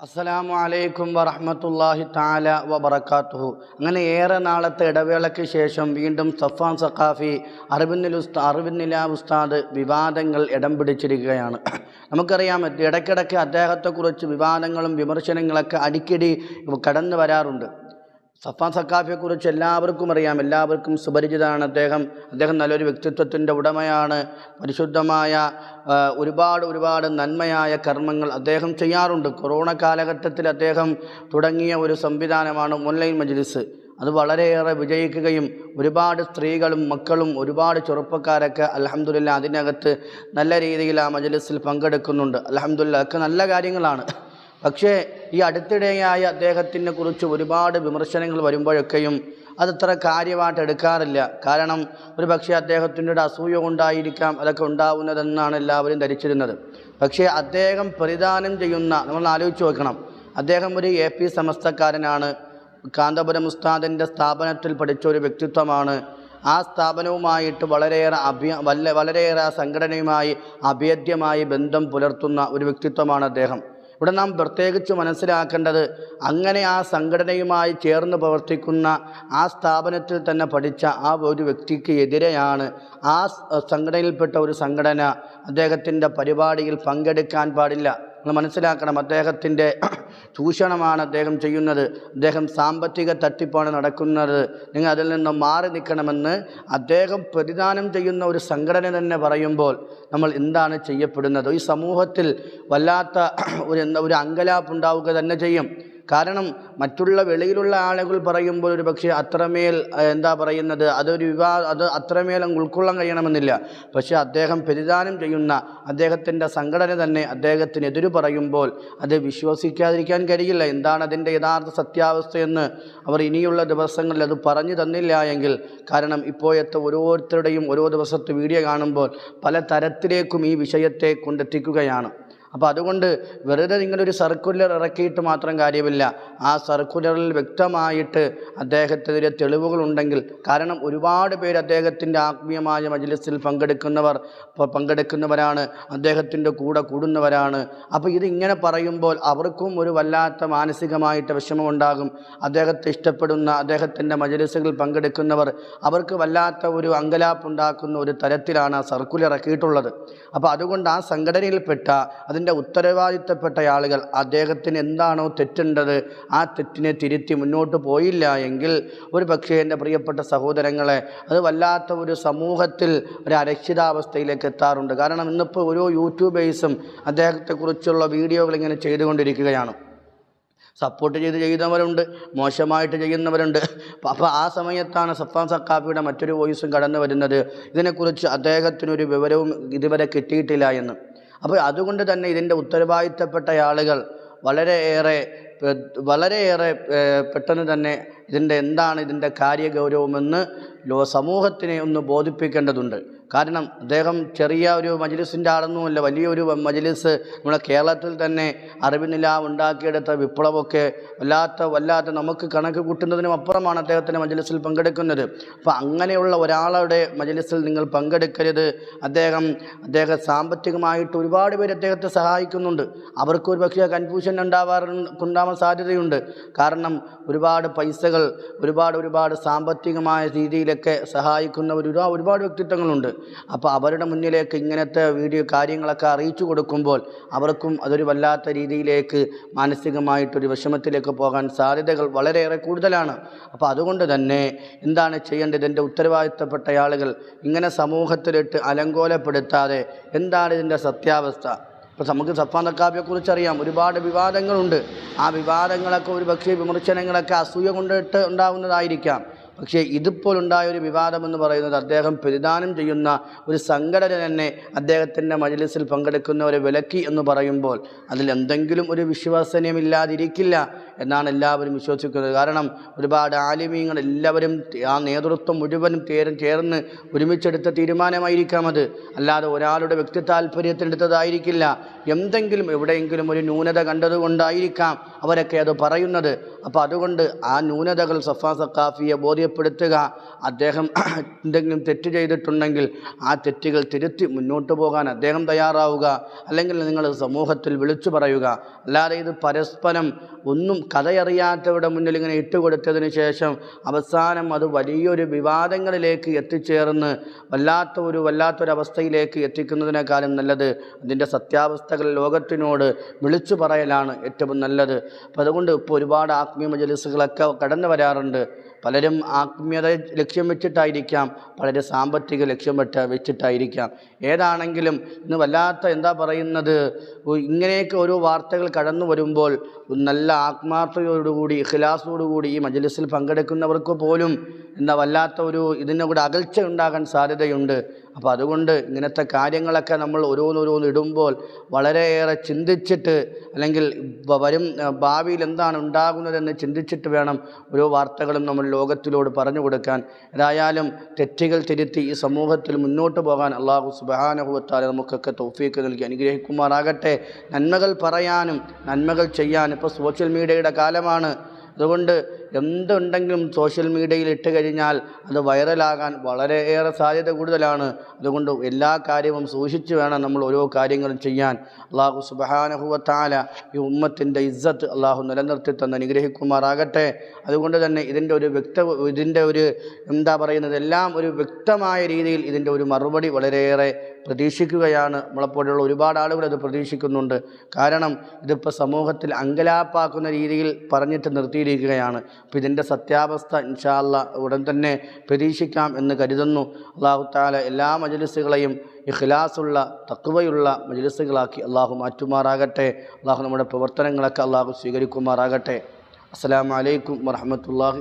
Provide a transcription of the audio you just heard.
അസ്സലാമു അലൈക്കും വറഹമത്തല്ലാഹി താല വബറകാതുഹു അങ്ങനെ ഏറെ നാളത്തെ ഇടവേളയ്ക്ക് ശേഷം വീണ്ടും സഫാൻ സഖാഫി അറിവിന്നിൽ ഉസ്താ അറിവിന്നില ഉസ്താദ് വിവാദങ്ങൾ ഇടം പിടിച്ചിരിക്കുകയാണ്. നമുക്കറിയാം ഇടയ്ക്കിടയ്ക്ക് അദ്ദേഹത്തെക്കുറിച്ച് വിവാദങ്ങളും വിമർശനങ്ങളൊക്കെ അടിക്കടി കടന്നു വരാറുണ്ട് സഫാൻ സക്കാഫിയെക്കുറിച്ച് എല്ലാവർക്കും അറിയാം. എല്ലാവർക്കും സുപരിചിതമാണ് അദ്ദേഹം. അദ്ദേഹം നല്ലൊരു വ്യക്തിത്വത്തിന്റെ ഉടമയാണ്. പരിശുദ്ധമായ ഒരുപാട് ഒരുപാട് നന്മയായ കർമ്മങ്ങൾ അദ്ദേഹം ചെയ്യാറുണ്ട്. കൊറോണ കാലഘട്ടത്തിൽ അദ്ദേഹം തുടങ്ങിയ ഒരു സംവിധാനമാണ് ഓൺലൈൻ മജ്ലിസ്. അത് വളരെയേറെ വിജയിക്കുകയും ഒരുപാട് സ്ത്രീകളും മക്കളും ഒരുപാട് ചെറുപ്പക്കാരൊക്കെ അലഹമുല്ല അതിനകത്ത് നല്ല രീതിയിൽ ആ മജ്ലിസിൽ പങ്കെടുക്കുന്നുണ്ട്. അലഹമുല്ല ഒക്കെ നല്ല കാര്യങ്ങളാണ്. പക്ഷേ ഈ അടുത്തിടെയായി അദ്ദേഹത്തിനെ കുറിച്ച് ഒരുപാട് വിമർശനങ്ങൾ വരുമ്പോഴൊക്കെയും അതത്ര കാര്യമായിട്ട് എടുക്കാറില്ല. കാരണം ഒരു പക്ഷേ അദ്ദേഹത്തിന്റെ ഒരു അസൂയ കൊണ്ടായിരിക്കാം അതൊക്കെ ഉണ്ടാവുന്നതെന്നാണ് എല്ലാവരും ധരിച്ചിരുന്നത്. പക്ഷേ അദ്ദേഹം പരിധാനം ചെയ്യുന്ന നമ്മൾ ആലോചിച്ച് നോക്കണം. അദ്ദേഹം ഒരു എ പി സമസ്തക്കാരനാണ്. കാന്തപുരം ഉസ്താദിന്റെ സ്ഥാപനത്തിൽ പഠിച്ച ഒരു വ്യക്തിത്വമാണ്. ആ സ്ഥാപനവുമായിട്ട് വളരെയേറെ അഭ്യ വല്ല വളരെയേറെ ആ സംഘടനയുമായി അഭേദ്യമായി ബന്ധം പുലർത്തുന്ന ഒരു വ്യക്തിത്വമാണ് അദ്ദേഹം. ഇവിടെ നാം പ്രത്യേകിച്ച് മനസ്സിലാക്കേണ്ടത് അങ്ങനെ ആ സംഘടനയുമായി ചേർന്ന് പ്രവർത്തിക്കുന്ന ആ സ്ഥാപനത്തിൽ തന്നെ പഠിച്ച ആ ഒരു വ്യക്തിക്ക് എതിരെയാണ് ആ സംഘടനയിൽപ്പെട്ട ഒരു സംഘടന അദ്ദേഹത്തിന്റെ പരിപാടിയിൽ പങ്കെടുക്കാൻ പാടില്ല. നിങ്ങൾ മനസ്സിലാക്കണം അദ്ദേഹത്തിന്റെ ചൂഷണമാണ് അദ്ദേഹം ചെയ്യുന്നത്. അദ്ദേഹം സാമ്പത്തിക തട്ടിപ്പാണ് നടക്കുന്നത്. നിങ്ങൾ അതിൽ നിന്ന് മാറി നിൽക്കണമെന്ന് അദ്ദേഹം പ്രതിദാനം ചെയ്യുന്ന ഒരു സംഘടന തന്നെ പറയുമ്പോൾ നമ്മൾ എന്താണ് ചെയ്യപ്പെടുന്നത്? ഈ സമൂഹത്തിൽ വല്ലാത്ത ഒരു എന്താ ഒരു അങ്കലാപ്പ് ഉണ്ടാവുക തന്നെ ചെയ്യും. കാരണം മറ്റുള്ള വെളിയിലുള്ള ആളുകൾ പറയുമ്പോൾ ഒരു പക്ഷേ അത്രമേൽ എന്താ പറയുന്നത്? അതൊരു വിവാ അത് അത്രമേൽ അങ്ങ് ഉൾക്കൊള്ളാൻ കഴിയണമെന്നില്ല. പക്ഷേ അദ്ദേഹം പരിധാനം ചെയ്യുന്ന അദ്ദേഹത്തിന്റെ സംഘടന തന്നെ അദ്ദേഹത്തിനെതിര് പറയുമ്പോൾ അത് വിശ്വസിക്കാതിരിക്കാൻ കഴിയില്ല. എന്താണ് അതിന്റെ യഥാർത്ഥ സത്യാവസ്ഥയെന്ന് അവർ ഇനിയുള്ള ദിവസങ്ങളിൽ അത് പറഞ്ഞു തന്നില്ല എങ്കിൽ കാരണം ഇപ്പോഴത്തെ ഓരോരുത്തരുടെയും ഓരോ ദിവസത്തെ വീഡിയോ കാണുമ്പോൾ പല തരത്തിലേക്കും ഈ വിഷയത്തെ കൊണ്ടെത്തിക്കുകയാണ്. അപ്പോൾ അതുകൊണ്ട് വെറുതെ നിങ്ങളൊരു സർക്കുലർ ഇറക്കിയിട്ട് മാത്രം കാര്യമില്ല. ആ സർക്കുലറിൽ വ്യക്തമായിട്ട് അദ്ദേഹത്തിനെതിരെ തെളിവുകളുണ്ടെങ്കിൽ കാരണം ഒരുപാട് പേര് അദ്ദേഹത്തിന്റെ ആത്മീയമായ മജ്ലിസിൽ പങ്കെടുക്കുന്നവർ പങ്കെടുക്കുന്നവരാണ് അദ്ദേഹത്തിന്റെ കൂടെ കൂടുന്നവരാണ്. അപ്പോൾ ഇതിങ്ങനെ പറയുമ്പോൾ അവർക്കും ഒരു വല്ലാത്ത മാനസികമായിട്ട് വിഷമമുണ്ടാകും. അദ്ദേഹത്തെ ഇഷ്ടപ്പെടുന്ന അദ്ദേഹത്തിന്റെ മജ്ലിസുകളിൽ പങ്കെടുക്കുന്നവർ അവർക്ക് വല്ലാത്ത ഒരു അങ്കലാപ്പുണ്ടാക്കുന്ന ഒരു തരത്തിലാണ് ആ സർക്കുലർ ഇറക്കിയിട്ടുള്ളത്. അപ്പോൾ അതുകൊണ്ട് ആ സംഘടനയിൽപ്പെട്ട അതിന്റെ ഉത്തരവാദിത്തപ്പെട്ട ആളുകൾ അദ്ദേഹത്തിന് എന്താണോ തെറ്റുണ്ടത് ആ തെറ്റിനെ തിരുത്തി മുന്നോട്ട് പോയില്ല എങ്കിൽ ഒരു പക്ഷേ എന്റെ പ്രിയപ്പെട്ട സഹോദരങ്ങളെ അത് വല്ലാത്ത ഒരു സമൂഹത്തിൽ ഒരു അരക്ഷിതാവസ്ഥയിലേക്ക് എത്താറുണ്ട്. കാരണം ഇന്നിപ്പോൾ ഓരോ യൂട്യൂബേഴ്സും അദ്ദേഹത്തെക്കുറിച്ചുള്ള വീഡിയോകൾ ഇങ്ങനെ ചെയ്തുകൊണ്ടിരിക്കുകയാണ്. സപ്പോർട്ട് ചെയ്ത് ചെയ്യുന്നവരുണ്ട് മോശമായിട്ട് ചെയ്യുന്നവരുണ്ട്. അപ്പോൾ ആ സമയത്താണ് സഫാൻ സക്കാഫിയുടെ മറ്റൊരു വോയിസും കടന്നു വരുന്നത് ഇതിനെക്കുറിച്ച് അദ്ദേഹത്തിനൊരു വിവരവും ഇതുവരെ കിട്ടിയിട്ടില്ല എന്ന്. അപ്പോൾ അതുകൊണ്ട് തന്നെ ഇതിന്റെ ഉത്തരവാദിത്തപ്പെട്ട ആളുകൾ വളരെയേറെ വളരെയേറെ പെട്ടെന്ന് തന്നെ ഇതിന്റെ എന്താണ് ഇതിന്റെ കാര്യഗൗരവമെന്ന് സമൂഹത്തിനെ ഒന്ന് ബോധിപ്പിക്കേണ്ടതുണ്ട്. കാരണം അദ്ദേഹം ചെറിയ ഒരു മജ്ലിസിന്റെ ആളൊന്നുമല്ല വലിയൊരു മജ്ലിസ് നമ്മുടെ കേരളത്തിൽ തന്നെ അറിവിനില ഉണ്ടാക്കിയെടുത്ത വിപ്ലവമൊക്കെ വല്ലാത്ത വല്ലാത്ത നമുക്ക് കണക്ക് കൂട്ടുന്നതിനും അപ്പുറമാണ് അദ്ദേഹത്തിന്റെ മജ്ലിസിൽ പങ്കെടുക്കുന്നത്. അപ്പോൾ അങ്ങനെയുള്ള ഒരാളുടെ മജ്ലിസിൽ നിങ്ങൾ പങ്കെടുക്കരുത്. അദ്ദേഹം അദ്ദേഹം സാമ്പത്തികമായിട്ട് ഒരുപാട് പേര് അദ്ദേഹത്തെ സഹായിക്കുന്നുണ്ട്. അവർക്ക് ഒരു പക്ഷേ കൺഫ്യൂഷൻ ഉണ്ടാവാറുണ്ട് ഉണ്ടാവാൻ സാധ്യതയുണ്ട്. കാരണം ഒരുപാട് പൈസകൾ ഒരുപാട് ഒരുപാട് സാമ്പത്തികമായ രീതിയിലൊക്കെ സഹായിക്കുന്ന ഒരു ഒരുപാട് വ്യക്തിത്വങ്ങളുണ്ട്. അപ്പോൾ അവരുടെ മുന്നിലേക്ക് ഇങ്ങനത്തെ വീഡിയോ കാര്യങ്ങളൊക്കെ അറിയിച്ചു കൊടുക്കുമ്പോൾ അവർക്കും അതൊരു വല്ലാത്ത രീതിയിലേക്ക് മാനസികമായിട്ടൊരു വിഷമത്തിലേക്ക് പോകാൻ സാധ്യതകൾ വളരെയേറെ കൂടുതലാണ്. അപ്പോൾ അതുകൊണ്ട് തന്നെ എന്താണ് ചെയ്യേണ്ടത്? എന്റെ ഉത്തരവാദിത്തപ്പെട്ട ആളുകൾ ഇങ്ങനെ സമൂഹത്തിലിട്ട് അലങ്കോലപ്പെടുത്താതെ എന്താണ് ഇതിന്റെ സത്യാവസ്ഥ? ഇപ്പോൾ നമുക്ക് സഫാൻ നക്കാബിയെക്കുറിച്ച് അറിയാം. ഒരുപാട് വിവാദങ്ങളുണ്ട്. ആ വിവാദങ്ങളൊക്കെ ഒരു പക്ഷേ വിമർശനങ്ങളൊക്കെ അസൂയ കൊണ്ടിട്ട് ഉണ്ടാവുന്നതായിരിക്കാം. പക്ഷേ ഇതിപ്പോഴുണ്ടായ ഒരു വിവാദമെന്ന് പറയുന്നത് അദ്ദേഹം പ്രതിദാനം ചെയ്യുന്ന ഒരു സംഘടന തന്നെ അദ്ദേഹത്തിന്റെ മജലിസിൽ പങ്കെടുക്കുന്നവരെ വിലക്കി എന്ന് പറയുമ്പോൾ അതിൽ എന്തെങ്കിലും ഒരു വിശ്വസനീയമില്ലാതിരിക്കില്ല. എന്നാണ് എല്ലാവരും വിശ്വസിക്കുന്നത്. കാരണം ഒരുപാട് ആലിമീങ്ങൾ എല്ലാവരും ആ നേതൃത്വം മുഴുവനും തേരും ചേർന്ന് ഒരുമിച്ചെടുത്ത തീരുമാനമായിരിക്കാം അത്. അല്ലാതെ ഒരാളുടെ വ്യക്തി താല്പര്യത്തിനെടുത്തതായിരിക്കില്ല എന്തെങ്കിലും എവിടെയെങ്കിലും ഒരു ന്യൂനത കണ്ടതുകൊണ്ടായിരിക്കാം അവരൊക്കെ അത് പറയുന്നത്. അപ്പോൾ അതുകൊണ്ട് ആ ന്യൂനതകൾ സഫാ സക്കാഫിയെ ബോധ്യപ്പെടുത്തുക. അദ്ദേഹം എന്തെങ്കിലും തെറ്റ് ചെയ്തിട്ടുണ്ടെങ്കിൽ ആ തെറ്റുകൾ തിരുത്തി മുന്നോട്ട് പോകാൻ അദ്ദേഹം തയ്യാറാവുക. അല്ലെങ്കിൽ നിങ്ങൾ സമൂഹത്തിൽ വിളിച്ചു പറയുക. അല്ലാതെ ഇത് പരസ്പരം ഒന്നും കഥയറിയാത്തവരുടെ മുന്നിൽ ഇങ്ങനെ ഇട്ടുകൊടുത്തതിന് ശേഷം അവസാനം അത് വലിയൊരു വിവാദങ്ങളിലേക്ക് എത്തിച്ചേർന്ന് വല്ലാത്ത ഒരു വല്ലാത്തൊരവസ്ഥയിലേക്ക് എത്തിക്കുന്നതിനേക്കാളും നല്ലത് അതിന്റെ സത്യാവസ്ഥകൾ ലോകത്തിനോട് വിളിച്ചു പറയലാണ് ഏറ്റവും നല്ലത്. അപ്പോൾ അതുകൊണ്ട് ഇപ്പോൾ ഒരുപാട് ആത്മീയ മജലിസുകളൊക്കെ കടന്നു വരാറുണ്ട്. പലരും ആത്മീയത ലക്ഷ്യം വെച്ചിട്ടായിരിക്കാം പലരും സാമ്പത്തിക ലക്ഷ്യം വെട്ട് വെച്ചിട്ടായിരിക്കാം. ഏതാണെങ്കിലും ഇന്ന് വല്ലാത്ത എന്താ പറയുന്നത്? ഇങ്ങനെയൊക്കെ ഓരോ വാർത്തകൾ കടന്നു വരുമ്പോൾ നല്ല ആത്മാർത്ഥതയോടുകൂടി ഇഖ്ലാസോടുകൂടി ഈ മജലിസിൽ പങ്കെടുക്കുന്നവർക്ക് പോലും എന്താ വല്ലാത്ത ഒരു ഇതിന്റെ കൂടെ അകൽച്ച ഉണ്ടാകാൻ സാധ്യതയുണ്ട്. അപ്പോൾ അതുകൊണ്ട് ഇങ്ങനത്തെ കാര്യങ്ങളൊക്കെ നമ്മൾ ഓരോന്നോരോന്ന് ഇടുമ്പോൾ വളരെയേറെ ചിന്തിച്ചിട്ട് അല്ലെങ്കിൽ വരും ഭാവിയിൽ എന്താണ് ഉണ്ടാകുന്നതെന്ന് ചിന്തിച്ചിട്ട് വേണം ഓരോ വാർത്തകളും നമ്മൾ ലോകത്തിലോട് പറഞ്ഞു കൊടുക്കാൻ. ഏതായാലും തെറ്റുകൾ തിരുത്തി ഈ സമൂഹത്തിൽ മുന്നോട്ട് പോകാൻ അള്ളാഹു സുബാനുഭവത്താൽ നമുക്കൊക്കെ തോഫീക്ക് നൽകി. അനുഗ്രഹിക്കുമാറാകട്ടെ. നന്മകൾ പറയാനും നന്മകൾ ചെയ്യാനും. ഇപ്പോൾ സോഷ്യൽ മീഡിയയുടെ കാലമാണ്. അതുകൊണ്ട് എന്തുണ്ടെങ്കിലും സോഷ്യൽ മീഡിയയിൽ ഇട്ട് കഴിഞ്ഞാൽ അത് വൈറലാകാൻ വളരെയേറെ സാധ്യത കൂടുതലാണ്. അതുകൊണ്ട് എല്ലാ കാര്യവും സൂക്ഷിച്ചു വേണം നമ്മൾ ഓരോ കാര്യങ്ങളും ചെയ്യാൻ. അള്ളാഹു സുബഹാനഹുവത്താല ഈ ഉമ്മത്തിന്റെ ഇസ്സത്ത് അള്ളാഹു നിലനിർത്തി തന്ന് അനുഗ്രഹിക്കുമാറാകട്ടെ. അതുകൊണ്ട് തന്നെ ഇതിന്റെ ഒരു വ്യക്ത ഇതിന്റെ ഒരു എന്താ പറയുന്നത് എല്ലാം ഒരു വ്യക്തമായ രീതിയിൽ ഇതിന്റെ ഒരു മറുപടി വളരെയേറെ പ്രതീക്ഷിക്കുകയാണ്. നമ്മളെപ്പോലെയുള്ള ഒരുപാട് ആളുകൾ ഇത് പ്രതീക്ഷിക്കുന്നുണ്ട്. കാരണം ഇതിപ്പോൾ സമൂഹത്തിൽ അങ്കലാപ്പാക്കുന്ന രീതിയിൽ പറഞ്ഞിട്ട് നിർത്തിയിരിക്കുകയാണ്. അപ്പോൾ ഇതിന്റെ സത്യാവസ്ഥ ഇൻഷാല്ല ഉടൻ തന്നെ പ്രതീക്ഷിക്കാം എന്ന് കരുതുന്നു. അള്ളാഹു താല എല്ലാ മജലിസുകളെയും ഇഖ്ലാസുള്ള തക്കുവയുള്ള മജലിസുകളാക്കി അള്ളാഹു മാറ്റുമാറാകട്ടെ. അള്ളാഹു നമ്മുടെ പ്രവർത്തനങ്ങളൊക്കെ അള്ളാഹു സ്വീകരിക്കുമാറാകട്ടെ. അസ്സലാമു അലൈക്കും വറഹമത്തല്ലാഹി